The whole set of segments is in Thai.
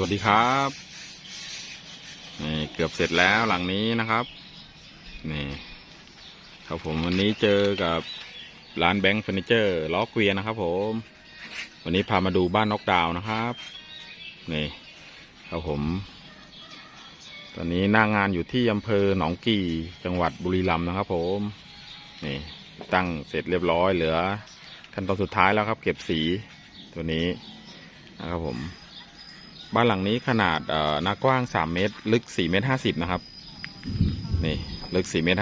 วัสดีครับนี่เกือบเสร็จแล้วหลังนี้นะครับนี่ครับผมวันนี้เจอกับร้านแบงค์เฟอร์นิเจอร์ล้อเกวียนนะครับ ผม วันนี้พามาดูบ้านนกดาวนะครับนี่ครับผม ตอนนี้หน้างงานอยู่ที่อำเภอหนองกี่จังหวัดบุรีรัมย์นะครับ ผมนี่ตั้งเสร็จเรียบร้อยเหลือขั้นตอนสุดท้ายแล้วครับ เก็บสีตัวนี้นะครับผม บ้านหลังนี้ขนาดเอ่อหน้ากว้าง3เมตร ลึก4เมตร50นะครับ นี่ ลึก4เมตร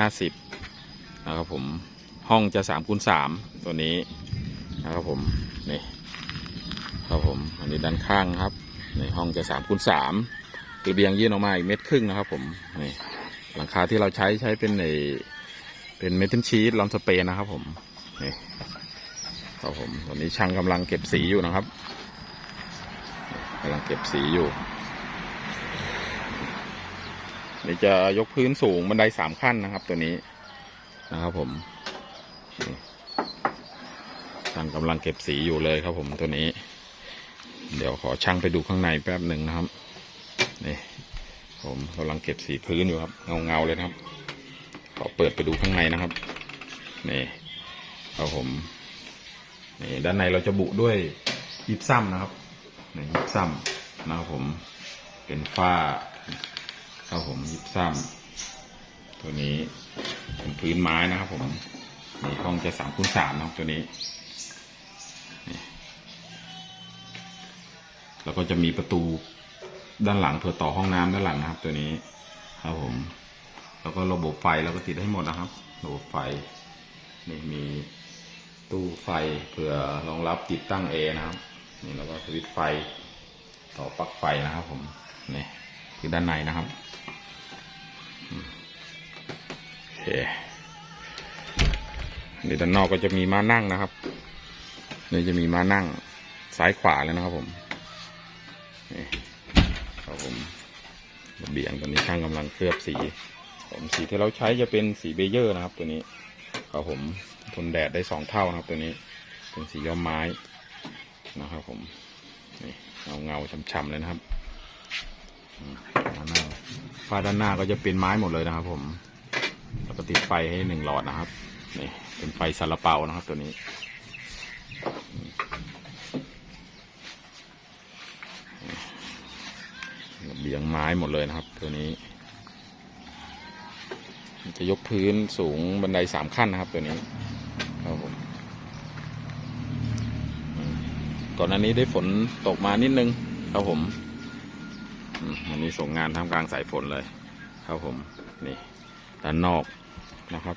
50นะครับผม ห้องจะ3คูณ3ตัวนี้นะครับผม นี่ครับผม อันนี้ด้านข้างครับ นี่ห้องจะ3คูณ3ระเบียงยื่นออกมาอีกเมตรครึ่งนะครับ ผม นี่ หลังคาที่เราใช้ใช้เป็นในเป็นเมทัลชีสลอนสเปนนะครับผม นี่ครับผม ตอนนี้ช่างกำลังเก็บสีอยู่นะครับำลังเก็บสีอยู่ นี่จะยกพื้นสูงบันไดสามขั้นนะครับ ตัวนี้นะครับผมช่างกำลังเก็บสีอยู่เลยครับผมตัวนี้ เดี๋ยวขอช่างไปดูข้างในแป๊บหนึ่งนะครับ นี่ ผมกำลังเก็บสีพื้นอยู่ครับ เงาเงาๆเลยครับ ขอเปิดไปดูข้างในนะครับ นี่ครับผมนี่ด้านในเราจะบุด้วยยิบซ้ำนะครับ ในยิบซ้ำนะครับผมเป็นฝ้าครับผมยิบซ้ำตัวนี้เป็นพื้นไม้นะครับผมมีห้องจะสามคูณสามนะครับตัวนี้แล้วก็จะมีประตูด้านหลังเพื่อต่อห้องน้ำด้านหลังนะครับ ตัวนี้ครับผม แล้วก็ระบบไฟเราก็ติดให้หมดนะครับ ระบบไฟนี่มีตู้ไฟเผื่อรองรับติดตั้งเอนะครับ นี่แล้วก็สวิตไฟ ต่อปลั๊กไฟนะครับผมนี่คือด้านในนะครับโอเคนี่ด้านนอกก็จะมีม้านั่งนะครับนี่จะมีม้านั่งซ้ายขวาเลยนะครับผมนี่ครับผมระเบียงตอนนี้ช่างกำลังเคลือบสี ผมสีที่เราใช้จะเป็นสีเบเยอร์นะครับ ตัวนี้ครับผมทนแดดได้สองเท่านะครับ ตัวนี้เป็นสีย้อมไม้ นะครับผมนี่เงาเงาช้ำๆเลยนะครับด้านหน้าฝ้าด้านหน้าก็จะเป็นไม้หมดเลยนะครับ ผมแล้วก็ติดไฟให้หนึ่งหลอดนะครับนี่เป็นไฟซาลาเปานะครับตัวนี้อืมนี่ระเบียงไม้หมดเลยนะครับ ตัวนี้ จะยกพื้นสูงบันไดสามขั้นนะครับตัวนี้ครับผมอืม ก่อนหน้านี้ได้ฝนตกมานิดนึงครับผมอันนี้ส่งงานท่ากลางสายฝนเลย ครับผม นี่ด้านนอกนะครับ